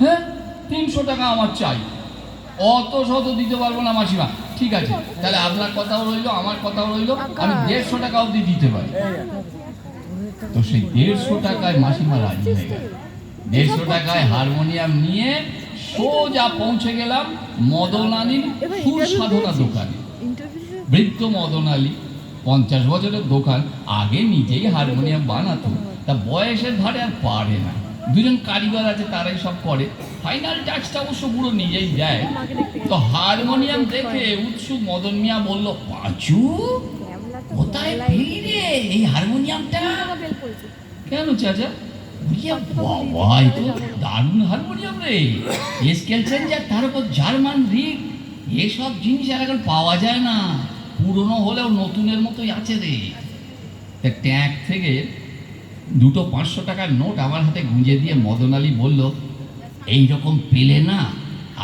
হ্যাঁ তিনশো টাকা আমার চাই। অত শত দিতে পারব না মাসিমা। ঠিক আছে তাহলে আপনার কথাও রইল আমার কথাও রইল। আমি দেড়শো টাকা অবধি দিতে পারি। তো সেই দেড়শো টাকায় মাসিমা রাজি হয়ে গেল। দেড়শো টাকায় হারমোনিয়াম নিয়ে সোজা পৌঁছে গেলাম মদনানির সুর সাধনা দোকানে। বৃদ্ধ মদন আলী পঞ্চাশ বছরের দোকান আগে নিজেই হারমোনিয়াম বানাতো। তা বয়সের ধারে আর পারে না। দুজন কারিগর আছে, তারাই সব করে। ফাইনাল টাচটা অবশ্য পুরো নিজেই দেয়। তো হারমোনিয়াম দেখে উৎসুক মদন মিয়া বলল, পাঁচু, কোথায় পেলি এই হারমোনিয়ামটা? কেন চাচা? বাবা তো, দারুণ হারমোনিয়াম রে। স্কেল চেঞ্জার, তার উপর জার্মান রিগ এসব জিনিস আর এখন পাওয়া যায় না। পুরনো হলেও নতুনের মতোই আছে রে। ট্যাঙ্ক থেকে দুটো পাঁচশো টাকার নোট আমার হাতে গুঁজে দিয়ে মদন আলী বলল, এই রকম পেলে না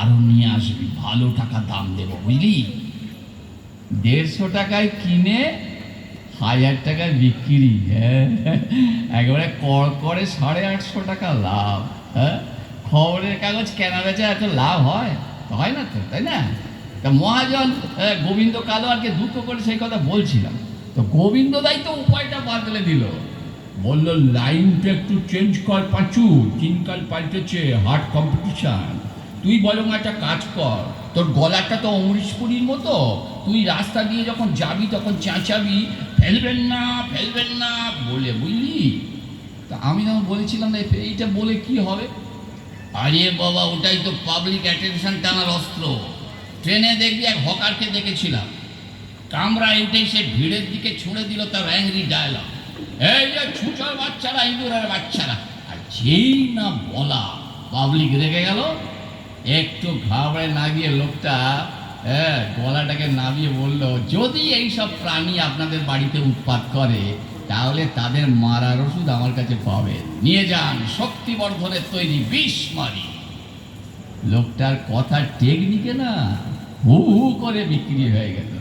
আরও নিয়ে আসবি, ভালো টাকা দাম দেবো, বুঝলি? দেড়শো টাকায় কিনে হাজার টাকায় বিক্রি হ্যাঁ? একেবারে কর করে সাড়ে আটশো টাকা লাভ হ্যাঁ? খবরের কাগজ কেনা বেচা এত লাভ হয়? হয় না তো, তাই না? তা মহাজন গোবিন্দ কালো আরকে দুঃখ করে সেই কথা বলছিলাম। তো গোবিন্দ দাই তো উপায়টা বদলে দিল। বলল, লাইনটা একটু চেঞ্জ কর পাঁচু দিনকাল পাল্টেছে হার্ড কম্পিটিশন তুই বরং একটা কাজ কর, তোর গলাটা তো অমরিশপুরীর মতো। তুই রাস্তা দিয়ে যখন যাবি, তখন চেঁচাবি, ফেলবেন না ফেলবেন না, বলে বুঝলি? তা আমি যখন বলেছিলাম, না, এইটা বলে কি হবে? আরে বাবা, ওটাই তো পাবলিক অ্যাটেনশন টানার অস্ত্র। ট্রেনে দেখবি, এক হকারকে দেখেছিলাম। কামরা উঠে সে ভিড়ের দিকে ছুঁড়ে দিল তার অ্যাংরি ডায়লগ এই যে ছুচর বাচ্চারা, ইঁদুরের বাচ্চারা, আর যেই না বলা পাবলিক রেগে গেল। একটু ঘাবড়ে না গিয়ে লোকটা হ্যাঁ গলাটাকে নামিয়ে বলল, যদি এইসব প্রাণী আপনাদের বাড়িতে উৎপাত করে, তাহলে তাদের মারার ওষুধ আমার কাছে পাবে নিয়ে যান, শক্তিবর্ধনের তৈরি বিষ মারি। লোকটার কথার টেকনিকে না হু হু করে বিক্রি হয়ে গেল।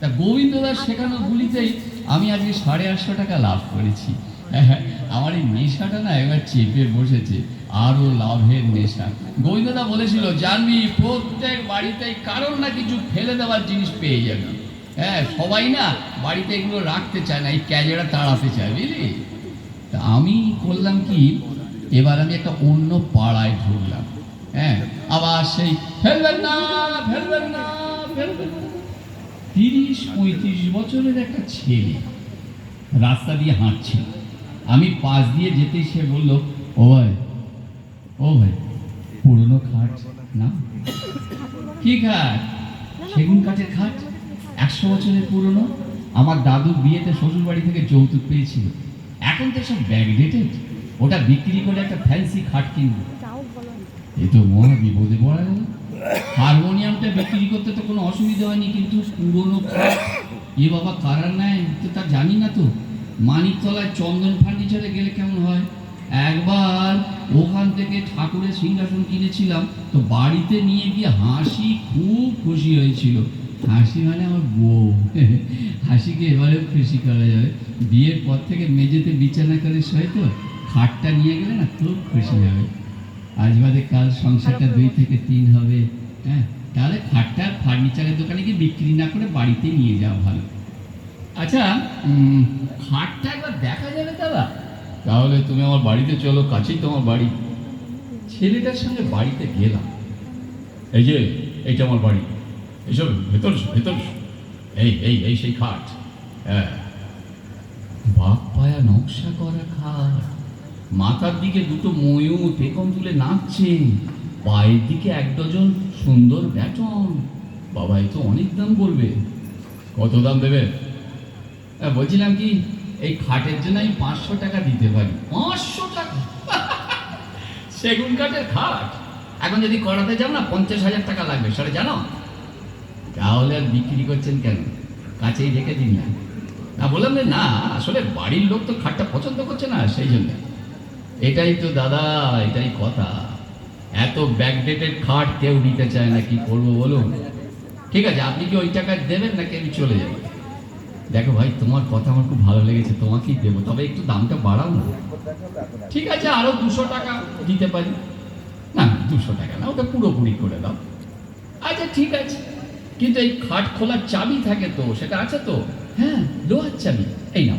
তা গোবিন্দদার শেখানো গুলিতেই আমি আজকে সাড়ে আটশো টাকা লাভ করেছি। হ্যাঁ, আমার এই নেশাটা না এবার চেপে বসেছে। আরও লাভের নেশা। গোবিন্দদা বলেছিল জানবি প্রত্যেক বাড়িতেই কারণ না কিছু ফেলে দেওয়ার জিনিস পেয়ে যাবি। হ্যাঁ সবাই না বাড়িতে এগুলো রাখতে চায় না এই ক্যাজেরা তাড়াতে চায় বুঝলি? তা আমি করলাম কি? এবার আমি একটা অন্য পাড়ায় ঢুকলাম। হ্যাঁ আবার সেই ফেলবেন না ফেলবেন না ফেলবেন না। তিরিশ পঁয়ত্রিশ বছরের একটা ছেলে। রাস্তা দিয়ে হাঁটছিল। আমি পাশ দিয়ে যেতেই সে বলল ও ভাই ও ভাই পুরনো খাট না? কি খাট? সেগুন কাঠের খাট। একশো বছরের পুরনো। আমার দাদুর বিয়েতে শ্বশুর বাড়ি থেকে যৌতুক পেয়েছিল। এখন তো সব ব্যাকডেটেড ওটা বিক্রি করে একটা ফ্যান্সি খাট কিনবো। এ তো মহা বিপদে পড়া গেল। হারমোনিয়ামটা বিক্রি করতে তো কোনো অসুবিধা হয়নি, কিন্তু পুরনো এ বাবা কারার নেয় তো তা জানি না তো। মানিকতলায় চন্দন ফার্নিচারে গেলে কেমন হয়? একবার ওখান থেকে ঠাকুরের সিংহাসন কিনেছিলাম, তো বাড়িতে নিয়ে গিয়ে হাসি খুব খুশি হয়েছিল। হাসি মানে আমার বউ। হাসিকে এবারেও খুশি করা যাবে। বিয়ের পর থেকে মেঝেতে বিছানা করে শোয় তো, খাটটা নিয়ে গেলে না খুব খুশি হবে। আজ বাদে কাল সংসারটা দুই থেকে তিন হবে। হ্যাঁ তাহলে খাটটা ফার্নিচারের দোকানে গিয়ে বিক্রি না করে বাড়িতে নিয়ে যাওয়া ভালো। আচ্ছা খাটটা একবার দেখা যাবে দাদা তাহলে তুমি আমার বাড়িতে চলো কাছেই তো আমার বাড়ি। ছেলেটার সঙ্গে বাড়িতে গেলাম। এই যে এইটা আমার বাড়ি। এইসব ভেতর ভেতর এই এই এই সেই খাট। হ্যাঁ। বাপ পায়া নকশা করা খাট। মাথার দিকে দুটো ময়ূর পেকম তুলে নাচছে। পায়ের দিকে এক ডজন সুন্দর ব্যাটন। বাবা তো অনেক দাম বলবে কত দাম দেবে? হ্যাঁ বলছিলাম কি, এই খাটের জন্য আমি পাঁচশো টাকা দিতে পারি। পাঁচশো টাকা? সেগুন কাঠের খাট? এখন যদি করাতে যাও না, পঞ্চাশ হাজার টাকা লাগবে। সেটা জানো? তাহলে আর বিক্রি করছেন কেন? কাছেই রেখে দিন না। না, বললাম না, আসলে বাড়ির লোক তো খাটটা পছন্দ করছে না, সেই জন্য। এটাই তো দাদা, এটাই কথা। এত ব্যাকডেটেড খাট কেউ নিতে চায় না, কি করব বলুন? ঠিক আছে, আপনি কি ওই টাকা দেবেন নাকি আমি চলে যাব? দেখো ভাই, তোমার কথা আমার খুব ভালো লেগেছে, তোমাকেই দেবো, তবে একটু দামটা বাড়াও না। ঠিক আছে, আরও দুশো টাকা দিতে পারি। না, দুশো টাকা না, ওটা পুরোপুরি করে দাও। আচ্ছা ঠিক আছে। কিন্তু এই খাট খোলার চাবি থাকে তো, সেটা আছে তো? হ্যাঁ লোহার চাবি। এই নাও।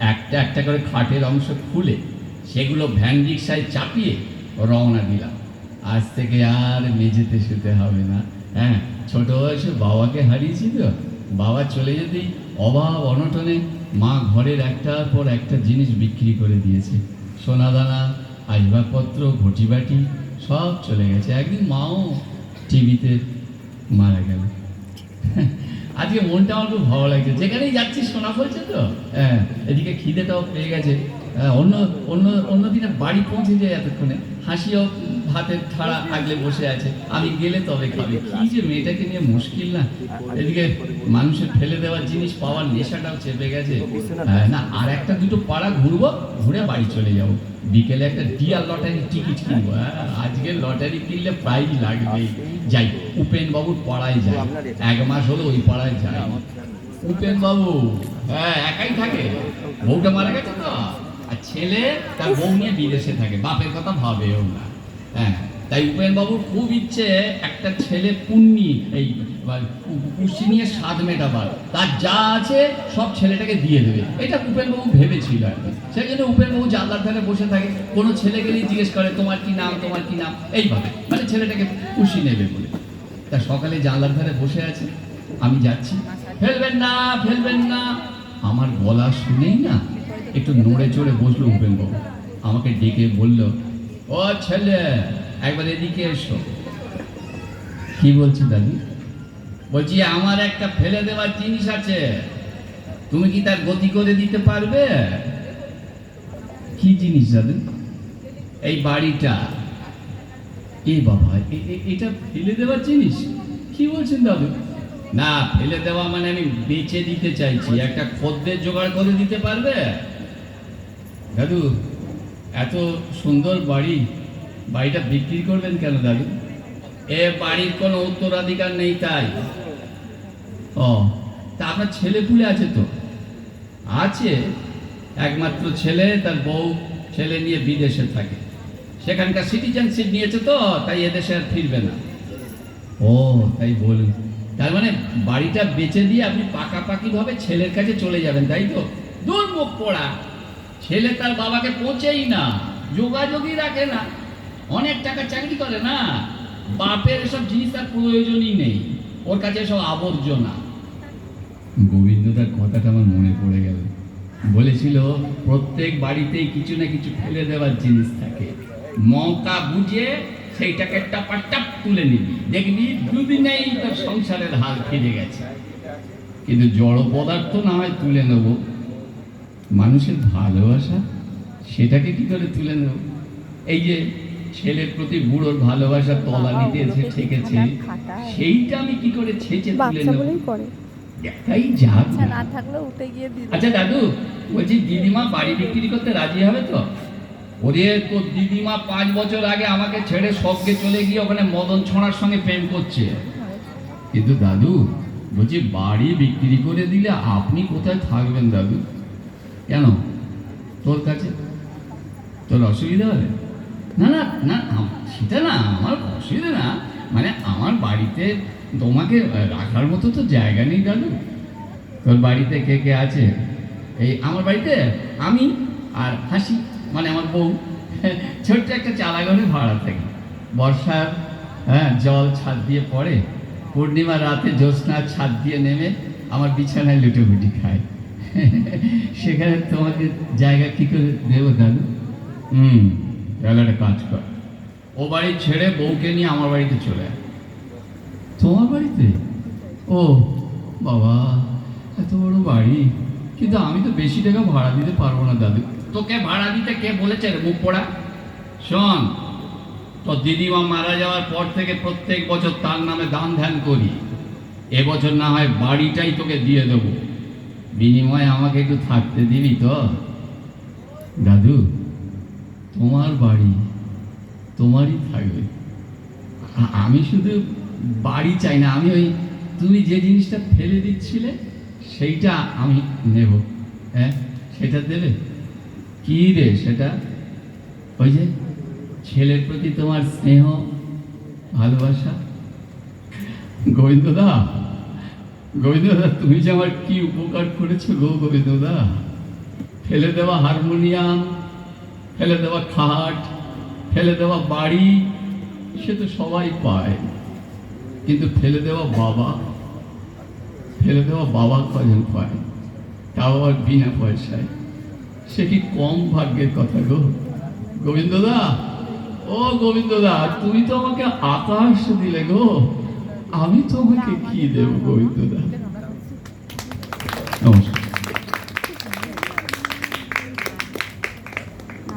একটা একটা করে খাটের অংশ খুলে সেগুলো ভ্যান রিক্সায় চাপিয়ে রওনা দিলাম। আজ থেকে আর মেঝেতে শুতে হবে না। হ্যাঁ ছোট বয়সে বাবাকে হারিয়েছি তো। বাবা চলে যেতেই অভাব অনটনে মা ঘরের একটার পর একটা জিনিস বিক্রি করে দিয়েছে। সোনা দানা, আসবাবপত্র, ঘটিবাটি সব চলে গেছে। একদিন মাও টিভিতে মারা গেল। আজকে মনটা আমার খুব ভালো লাগছে। যেখানেই যাচ্ছি শোনা পড়ছে তো। হ্যাঁ এদিকে খিদেটাও পেয়ে গেছে। অন্য অন্য অন্য দিনে বাড়ি পৌঁছে যায় এতক্ষণে। হাসিও ভাতের থাড়া আগলে বসে আছে। আমি গেলে তবে খাবে। কি যে মেয়েটাকে নিয়ে মুশকিল না? এদিকে মানুষের ফেলে দেওয়ার জিনিস পাওয়ার নেশাটাও চেপে গেছে। হ্যাঁ, না আর একটা দুটো পাড়া ঘুরবো ঘুরে বাড়ি চলে যাব। বিকেলে একটা ডিয়ার লটারি টিকিট কিনবো হ্যাঁ আজকে লটারি কিনলে প্রাইজ লাগবেই। যাই উপেন বাবুর পাড়ায় যাই। এক মাস হলো ওই পাড়ায় যাই। উপেন বাবু হ্যাঁ একাই থাকে। বউটা মারা গেছে তো? আর ছেলে তার বউ নিয়ে বিদেশে থাকে, বাপের কথা ভাবেও না। হ্যাঁ তাই উপেন বাবুর খুব ইচ্ছে একটা ছেলে পুণ্যি, এই পুষ্টি নিয়ে স্বাদ মেটাবার। তার যা আছে সব ছেলেটাকে দিয়ে দেবে। এটা উপেনবাবু ভেবেছিল আর কি। সেই জন্য উপেনবাবু জানলার ধারে বসে থাকে। কোনো ছেলে গেলেই জিজ্ঞেস করে, তোমার কি নাম, তোমার কি নাম? এইভাবে। মানে ছেলেটাকে পুষি নেবে বলে। তা সকালে জানলার ধারে বসে আছে। আমি যাচ্ছি। ফেলবেন না ফেলবেন না। আমার গলা শুনেই না একটু নড়ে চড়ে বসল উপেনবাবু। আমাকে ডেকে বলল ও ছেলে একবার এদিকে এসো। কি বলছি দাদি? বলছি আমার একটা ফেলে দেওয়ার জিনিস আছে। তুমি কি তার গতি করে দিতে পারবে? কি জিনিস দাদু? এই বাড়িটা। এ বাবা এটা ফেলে দেওয়ার জিনিস? কি বলছেন দাদু? না ফেলে দেওয়া মানে আমি বেচে দিতে চাইছি। একটা খদ্দের জোগাড় করে দিতে পারবে? দাদু এত সুন্দর বাড়ি বাড়িটা বিক্রি করবেন কেন দাদু? এ বাড়ির কোনো উত্তরাধিকার নেই তাই। ও তা আপনার ছেলে পুলে আছে তো? আছে। একমাত্র ছেলে তার বউ ছেলে নিয়ে বিদেশে থাকে। সেখানকার সিটিজেনশিপ নিয়েছে তো তাই এদেশে আর ফিরবে না। ও তাই বলুন। তার মানে বাড়িটা বেচে দিয়ে আপনি পাকাপাকি ভাবে ছেলের কাছে চলে যাবেন তাই তো? দূর মুখ পড়া। ছেলে তার বাবাকে পৌঁছেই না, যোগাযোগই রাখে না। অনেক টাকা চাকরি করে না। বাপের এসব জিনিস তার প্রয়োজনই নেই। ওর কাছে সব আবর্জনা। গোবিন্দদার কথাটা আমার মনে পড়ে গেল। বলেছিল, প্রত্যেক বাড়িতেই কিছু না কিছু ফেলে দেওয়ার জিনিস থাকে। মকা বুঝে সেইটাকে টাপাটাপ তুলে নিবি। দেখবি দুদিনেই তোর সংসারের হাল ফিরে গেছে। কিন্তু জড় পদার্থ না হয় তুলে নেব। মানুষের ভালোবাসা সেটাকে কি করে তুলে নেব? এই যে ছেলের প্রতি বুড়োর ভালোবাসা তলা নিতে এসে ঠেকেছে সেইটা আমি কি করে ছেঁচে তুলে নেব? দেখাই যাক আচ্ছা না। না থাকলেও উঠে গিয়ে আচ্ছা দাদু বলছি দিদিমা বাড়ি বিক্রি করতে রাজি হবে তো? ওরে তো দিদিমা পাঁচ বছর আগে আমাকে ছেড়ে সবকে চলে গিয়ে ওখানে মদন ছড়ার সঙ্গে প্রেম করছে। কিন্তু দাদু বলছি বাড়ি বিক্রি করে দিলে আপনি কোথায় থাকবেন দাদু? কেন? তোর কাছে? তোর অসুবিধা হবে? না না না সেটা না, আমার অসুবিধা না। মানে আমার বাড়িতে তোমাকে রাখার মতো তো জায়গা নেই, দাদু। তোর বাড়িতে কে কে আছে? এই আমার বাড়িতে আমি আর হাসি মানে আমার বউ। ছোট্ট একটা চালা ঘরে ভাড়া থাকি। বর্ষার হ্যাঁ জল ছাদ দিয়ে পড়ে। পূর্ণিমা রাতে জ্যোৎস্নার ছাদ দিয়ে নেমে আমার বিছানায় লুটোপুটি খায়। সেখানে তোমাকে জায়গা কি করে দেবো দাদু? হুম তাহলে একটা কাজ কর। ও বাড়ি ছেড়ে বউকে নিয়ে আমার বাড়িতে চলে আয়। তোমার বাড়িতে? ও বাবা এত বড় বাড়ি। কিন্তু আমি তো বেশি টাকা ভাড়া দিতে পারব না দাদু। তোকে ভাড়া দিতে কে বলেছে রে মুখ পড়া? শোন তো দিদিমা মারা যাওয়ার পর থেকে প্রত্যেক বছর তার নামে দান ধ্যান করি। এবছর না হয় বাড়িটাই তোকে দিয়ে দেবো। বিনিময়ে আমাকে একটু থাকতে দিবি তো? দাদু, তোমার বাড়ি তোমারই থাকবে। আমি শুধু বাড়ি চাই না, আমি ওই তুমি যে জিনিসটা ফেলে দিচ্ছিলে, সেইটা আমি নেব। হ্যাঁ সেটা দেবে? কি রে সেটা? ওই যে ছেলের প্রতি তোমার স্নেহ, ভালোবাসা? গোবিন্দদা! গোবিন্দদা তুমি যে আমার কি উপকার করেছ গো গোবিন্দদা? ফেলে দেওয়া হারমোনিয়াম, ফেলে দেওয়া খাট, ফেলে দেওয়া বাড়ি, সে তো সবাই পায়। কিন্তু ফেলে দেওয়া বাবা, ফেলে দেওয়া বাবা কজন পায়? তাও আবার বিনা পয়সায়। সে কি কম ভাগ্যের কথা গো? গোবিন্দদা, ও গোবিন্দদা, তুমি তো আমাকে আকাশ দিলে গো। আমি তোমাকে কি দেব গোবিন্দদা নমস্কার।